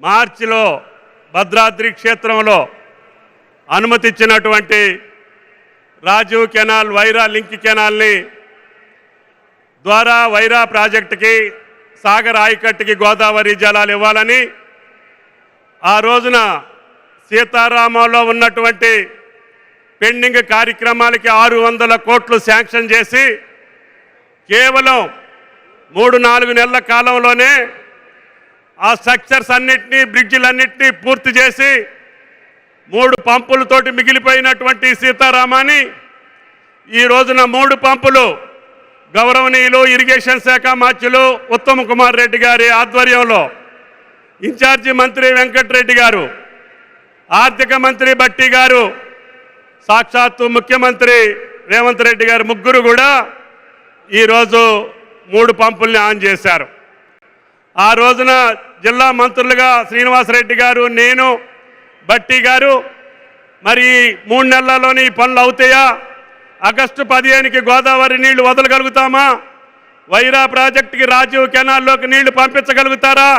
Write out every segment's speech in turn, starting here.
మార్చిలో భద్రాద్రి క్షేత్రంలో అనుమతిచ్చినటువంటి రాజీవ్ కెనాల్ వైరా లింక్ కెనాల్ని ద్వారా వైరా ప్రాజెక్టుకి సాగర్ ఆయకట్టుకి గోదావరి జలాలు ఇవ్వాలని ఆ రోజున సీతారామంలో ఉన్నటువంటి పెండింగ్ కార్యక్రమాలకి ఆరు వందల కోట్లు శాంక్షన్ చేసి కేవలం మూడు నాలుగు నెలల కాలంలోనే ఆ స్ట్రక్చర్స్ అన్నిటినీ బ్రిడ్జిలన్నింటినీ పూర్తి చేసి మూడు పంపులతోటి మిగిలిపోయినటువంటి సీతారామాని ఈ రోజున మూడు పంపులు గౌరవనీయులు ఇరిగేషన్ శాఖ మార్చులు ఉత్తమ్ కుమార్ రెడ్డి గారి ఆధ్వర్యంలో ఇన్ఛార్జి మంత్రి వెంకటరెడ్డి గారు ఆర్థిక మంత్రి బట్టి గారు సాక్షాత్తు ముఖ్యమంత్రి రేవంత్ రెడ్డి గారు ముగ్గురు కూడా ఈరోజు మూడు పంపుల్ని ఆన్ చేశారు. ఆ రోజున జిల్లా మంత్రులుగా శ్రీనివాసరెడ్డి గారు నేను బట్టి గారు మరి మూడు నెలల్లోనే ఈ పనులు అవుతాయా? ఆగస్టు పదిహేనుకి గోదావరి నీళ్ళు వదలగలుగుతామా? వైరా ప్రాజెక్టుకి రాజీవ్ కెనాల్లోకి నీళ్ళు పంపించగలుగుతారా?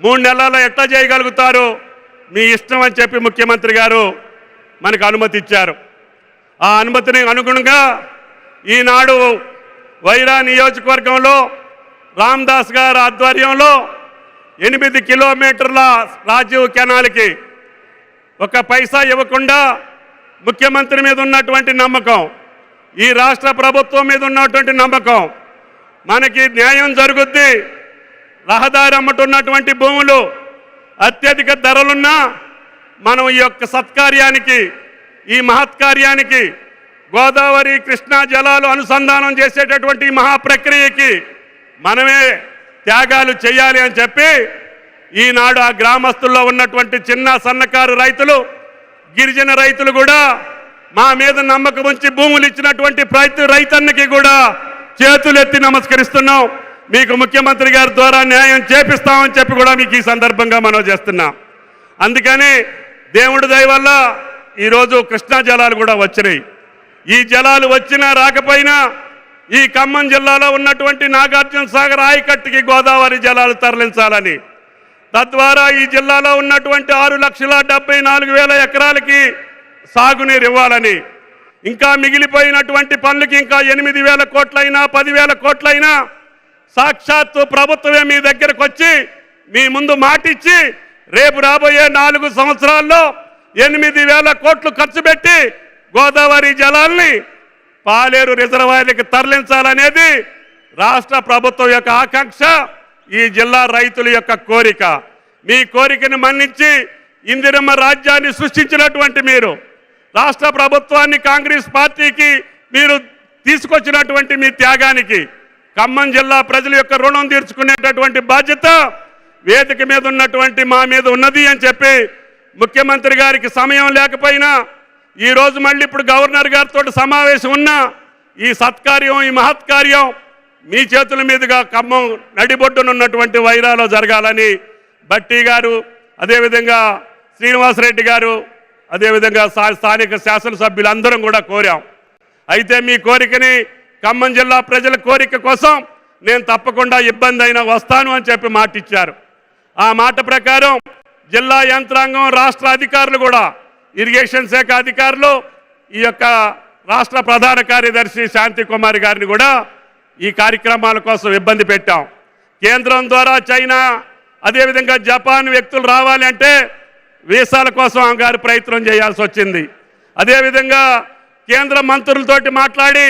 మూడు నెలల్లో ఎట్లా చేయగలుగుతారు? మీ ఇష్టం అని చెప్పి ముఖ్యమంత్రి గారు మనకు అనుమతి ఇచ్చారు. ఆ అనుమతిని అనుగుణంగా ఈనాడు వైరా నియోజకవర్గంలో రామ్దాస్ గారి ఆధ్వర్యంలో ఎనిమిది కిలోమీటర్ల రాజీవ్ కెనాల్కి ఒక పైసా ఇవ్వకుండా ముఖ్యమంత్రి మీద ఉన్నటువంటి నమ్మకం ఈ రాష్ట్ర ప్రభుత్వం మీద ఉన్నటువంటి నమ్మకం మనకి న్యాయం జరుగుద్ది. రహదారి అమ్మటున్నటువంటి భూములు అత్యధిక ధరలున్నా మనం ఈ యొక్క సత్కార్యానికి ఈ మహత్కార్యానికి గోదావరి కృష్ణా జలాలు అనుసంధానం చేసేటటువంటి మహాప్రక్రియకి మనమే త్యాగాలు చేయాలి అని చెప్పి ఈనాడు ఆ గ్రామస్తుల్లో ఉన్నటువంటి చిన్న సన్నకారు రైతులు గిరిజన రైతులు కూడా మా మీద నమ్మకం ఉంచి భూములు ఇచ్చినటువంటి ప్రతి రైతన్నకి కూడా చేతులెత్తి నమస్కరిస్తున్నాం. మీకు ముఖ్యమంత్రి గారి ద్వారా న్యాయం చేపిస్తామని చెప్పి కూడా మీకు ఈ సందర్భంగా మనం చేస్తున్నాం. అందుకని దేవుడి దయ వల్ల ఈరోజు కృష్ణా జలాలు కూడా వచ్చినాయి. ఈ జలాలు వచ్చినా రాకపోయినా ఈ ఖమ్మం జిల్లాలో ఉన్నటువంటి నాగార్జున సాగర్ ఆయకట్టుకి గోదావరి జలాలు తరలించాలని. తద్వారా ఈ జిల్లాలో ఉన్నటువంటి ఆరు లక్షల డెబ్బై నాలుగు వేల ఎకరాలకి సాగునీరు ఇవ్వాలని. ఇంకా మిగిలిపోయినటువంటి పనులకి ఇంకా ఎనిమిది వేల కోట్లైనా పదివేల కోట్లైనా సాక్షాత్తు ప్రభుత్వమే మీ దగ్గరకు వచ్చి మీ ముందు మాటిచ్చి రేపు రాబోయే నాలుగు సంవత్సరాల్లో ఎనిమిది వేల కోట్లు ఖర్చు పెట్టి గోదావరి జలాల్ని పాలేరు రిజర్వాయర్లకు తరలించాలనేది రాష్ట్ర ప్రభుత్వం యొక్క ఆకాంక్ష ఈ జిల్లా రైతుల యొక్క కోరిక. మీ కోరికను మన్నించి ఇందిరమ్మ రాజ్యాన్ని సృష్టించినటువంటి మీరు రాష్ట్ర ప్రభుత్వాన్ని కాంగ్రెస్ పార్టీకి మీరు తీసుకొచ్చినటువంటి మీ త్యాగానికి ఖమ్మం జిల్లా ప్రజల యొక్క రుణం తీర్చుకునేటటువంటి బాధ్యత వేదిక మీద ఉన్నటువంటి మా మీద ఉన్నది అని చెప్పి ముఖ్యమంత్రి గారికి సమయం లేకపోయినా ఈ రోజు మళ్ళీ ఇప్పుడు గవర్నర్ గారితో సమావేశం ఉన్నా ఈ సత్కార్యం ఈ మహత్కార్యం మీ చేతుల మీదుగా ఖమ్మం నడిబొడ్డునున్నటువంటి వైరాలో జరగాలని బట్టి గారు అదేవిధంగా శ్రీనివాసరెడ్డి గారు అదేవిధంగా స్థా- స్థానిక శాసనసభ్యులందరం కూడా కోరాం. అయితే మీ కోరికని ఖమ్మం జిల్లా ప్రజల కోరిక కోసం నేను తప్పకుండా ఇబ్బంది అయినా వస్తాను అని చెప్పి మాట ఇచ్చారు ఆ మాట ప్రకారం జిల్లా యంత్రాంగం రాష్ట్ర అధికారులు కూడా ఇరిగేషన్ శాఖ అధికారులు ఈ యొక్క రాష్ట్ర ప్రధాన కార్యదర్శి శాంతి కుమారి గారిని కూడా ఈ కార్యక్రమాల కోసం ఇబ్బంది పెట్టాం. కేంద్రం ద్వారా చైనా అదేవిధంగా జపాన్ వ్యక్తులు రావాలి అంటే వీసాల కోసం ఆమె గారు ప్రయత్నం చేయాల్సి వచ్చింది. అదేవిధంగా కేంద్ర మంత్రులతోటి మాట్లాడి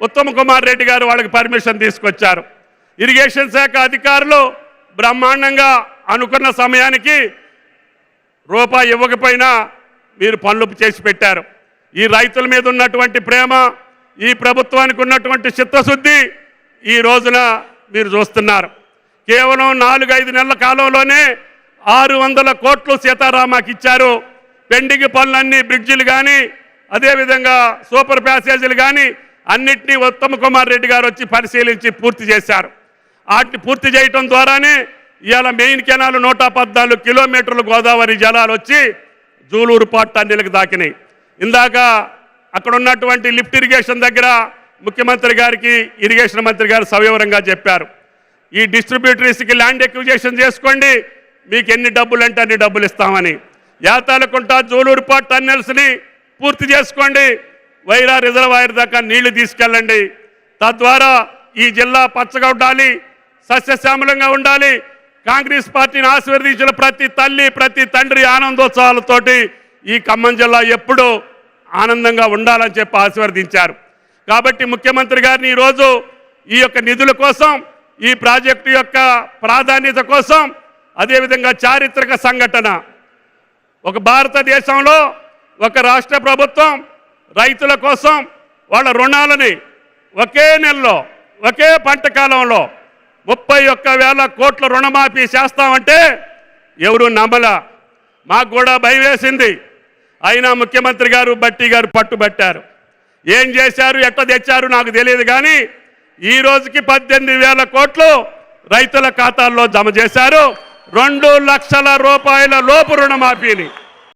ఉత్తమ్ కుమార్ రెడ్డి గారు వాళ్ళకి పర్మిషన్ తీసుకొచ్చారు. ఇరిగేషన్ శాఖ అధికారులు బ్రహ్మాండంగా అనుకున్న సమయానికి రూపాయి ఇవ్వకపోయినా మీరు పనులు చేసి పెట్టారు. ఈ రైతుల మీద ఉన్నటువంటి ప్రేమ ఈ ప్రభుత్వానికి ఉన్నటువంటి చిత్తశుద్ధి ఈ రోజున మీరు చూస్తున్నారు. కేవలం నాలుగు ఐదు నెలల కాలంలోనే ఆరు వందల కోట్లు సీతారామాకి ఇచ్చారు. పెండింగ్ పనులన్నీ బ్రిడ్జిలు కానీ అదేవిధంగా సూపర్ ప్యాసేజీలు కానీ అన్నిటినీ ఉత్తమ్ కుమార్ రెడ్డి గారు వచ్చి పరిశీలించి పూర్తి చేశారు. వాటిని పూర్తి చేయటం ద్వారానే ఇవాళ మెయిన్ కెనాల్ నూట పద్నాలుగు కిలోమీటర్లు గోదావరి జలాలు వచ్చి జూలూరు పాట్ దాకినాయి. ఇందాక అక్కడ ఉన్నటువంటి లిఫ్ట్ ఇరిగేషన్ దగ్గర ముఖ్యమంత్రి గారికి ఇరిగేషన్ మంత్రి గారు సవివరంగా చెప్పారు. ఈ డిస్ట్రిబ్యూటరీస్కి ల్యాండ్ ఎక్విజేషన్ చేసుకోండి మీకు ఎన్ని డబ్బులు అంటే అన్ని డబ్బులు ఇస్తామని. యాతాలకుంట జోలూరుపాటు టన్నెల్స్ని పూర్తి చేసుకోండి వైరా రిజర్వాయర్ దాకా నీళ్ళు తీసుకెళ్ళండి. తద్వారా ఈ జిల్లా పచ్చగా ఉండాలి సస్యశ్యామలంగా ఉండాలి కాంగ్రెస్ పార్టీని ఆశీర్వదించిన ప్రతి తల్లి ప్రతి తండ్రి ఆనందోత్సవాలతోటి ఈ ఖమ్మం జిల్లా ఎప్పుడూ ఆనందంగా ఉండాలని చెప్పి ఆశీర్వదించారు. కాబట్టి ముఖ్యమంత్రి గారిని ఈరోజు ఈ యొక్క నిధుల కోసం ఈ ప్రాజెక్టు యొక్క ప్రాధాన్యత కోసం అదేవిధంగా చారిత్రక సంఘటన. ఒక భారతదేశంలో ఒక రాష్ట్ర ప్రభుత్వం రైతుల కోసం వాళ్ళ రుణాలని ఒకే నెలలో ఒకే పంట కాలంలో ముప్పై ఒక్క వేల కోట్ల రుణమాఫీ చేస్తామంటే ఎవరు నమ్మల? మాకు కూడా భయం వేసింది. అయినా ముఖ్యమంత్రి గారు బట్టి గారు పట్టుబట్టారు. ఏం చేశారు? ఎట్లా తెచ్చారు? నాకు తెలియదు కానీ ఈ రోజుకి పద్దెనిమిది వేల కోట్లు రైతుల ఖాతాల్లో జమ చేశారు. రెండు లక్షల రూపాయల లోపు రుణమాఫీని.